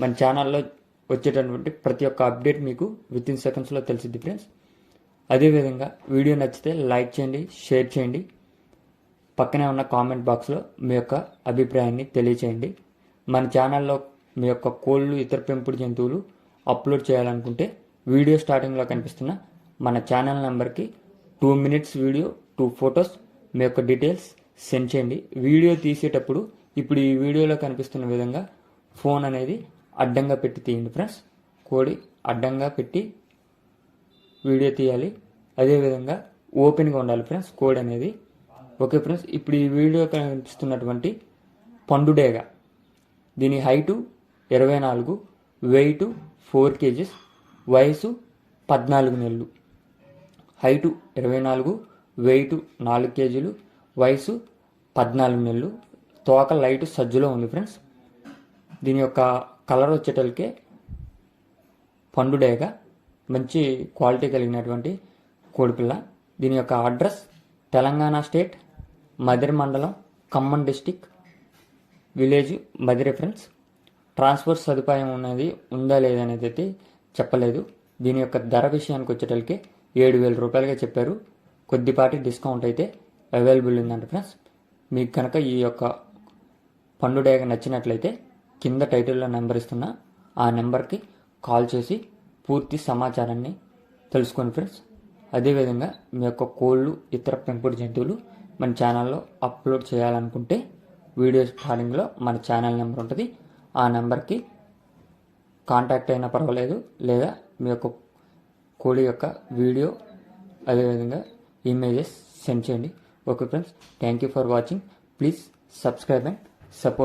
మన ఛానల్లో వచ్చేటటువంటి ప్రతి ఒక్క అప్డేట్ మీకు విత్ ఇన్ సెకండ్స్లో తెలిసిద్ది ఫ్రెండ్స్ అదేవిధంగా వీడియో నచ్చితే లైక్ చేయండి షేర్ చేయండి. పక్కనే ఉన్న కామెంట్ బాక్స్లో మీ యొక్క అభిప్రాయాన్ని తెలియచేయండి. మన ఛానల్లో మీ యొక్క కోళ్ళు ఇతర పెంపుడు జంతువులు అప్లోడ్ చేయాలనుకుంటే వీడియో స్టార్టింగ్లో కనిపిస్తున్న మన ఛానల్ నెంబర్కి two minutes video two photos మీ యొక్క డీటెయిల్స్ సెండ్ చేయండి. వీడియో తీసేటప్పుడు ఇప్పుడు ఈ వీడియోలో కనిపిస్తున్న విధంగా ఫోన్ అనేది అడ్డంగా పెట్టి తీయండి ఫ్రెండ్స్ కోడి అడ్డంగా పెట్టి వీడియో తీయాలి. అదేవిధంగా ఓపెన్గా ఉండాలి ఫ్రెండ్స్ కోడ్ అనేది. ఓకే ఫ్రెండ్స్ ఇప్పుడు ఈ వీడియో కనిపిస్తున్నటువంటి పండుడేగ దీని హైటు ఇరవై నాలుగు వెయిట్ ఫోర్ కేజీస్ వయసు పద్నాలుగు నెలలు. హైటు ఇరవై నాలుగు వెయిట్ నాలుగు కేజీలు వయసు పద్నాలుగు నెలలు. తోక లైట్ సజ్జులో ఉంది ఫ్రెండ్స్ దీని యొక్క కలర్ వచ్చేటలకే పండుడేగా మంచి క్వాలిటీ కలిగినటువంటి కోడిపిల్ల. దీని యొక్క అడ్రస్ తెలంగాణ స్టేట్ మదిరి మండలం Khammam district village Madhira friends. Transport సదుపాయం ఉన్నది ఉందా లేదా అనేది అయితే చెప్పలేదు. దీని యొక్క ధర విషయానికి వచ్చేటలకి ఏడు వేల రూపాయలుగా చెప్పారు. కొద్దిపాటి డిస్కౌంట్ అయితే అవైలబుల్ ఉందంట ఫ్రెండ్స్. మీకు కనుక ఈ యొక్క పండుడేగ నచ్చినట్లయితే కింద టైటిల్లో నెంబర్ ఇస్తున్నా ఆ నెంబర్కి కాల్ చేసి పూర్తి సమాచారాన్ని తెలుసుకోండి ఫ్రెండ్స్ అదేవిధంగా మీ యొక్క కోళ్ళు ఇతర పెంపుడు జంతువులు మన ఛానల్లో అప్లోడ్ చేయాలనుకుంటే వీడియో స్టార్టింగ్లో మన ఛానల్ నెంబర్ ఉంటుంది. ఆ నెంబర్కి కాంటాక్ట్ అయినా పర్వాలేదు లేదా మీ యొక్క కోడి యొక్క వీడియో అదేవిధంగా ఇమేజెస్ సెండ్ చేయండి. Okay friends thank you for watching please subscribe and support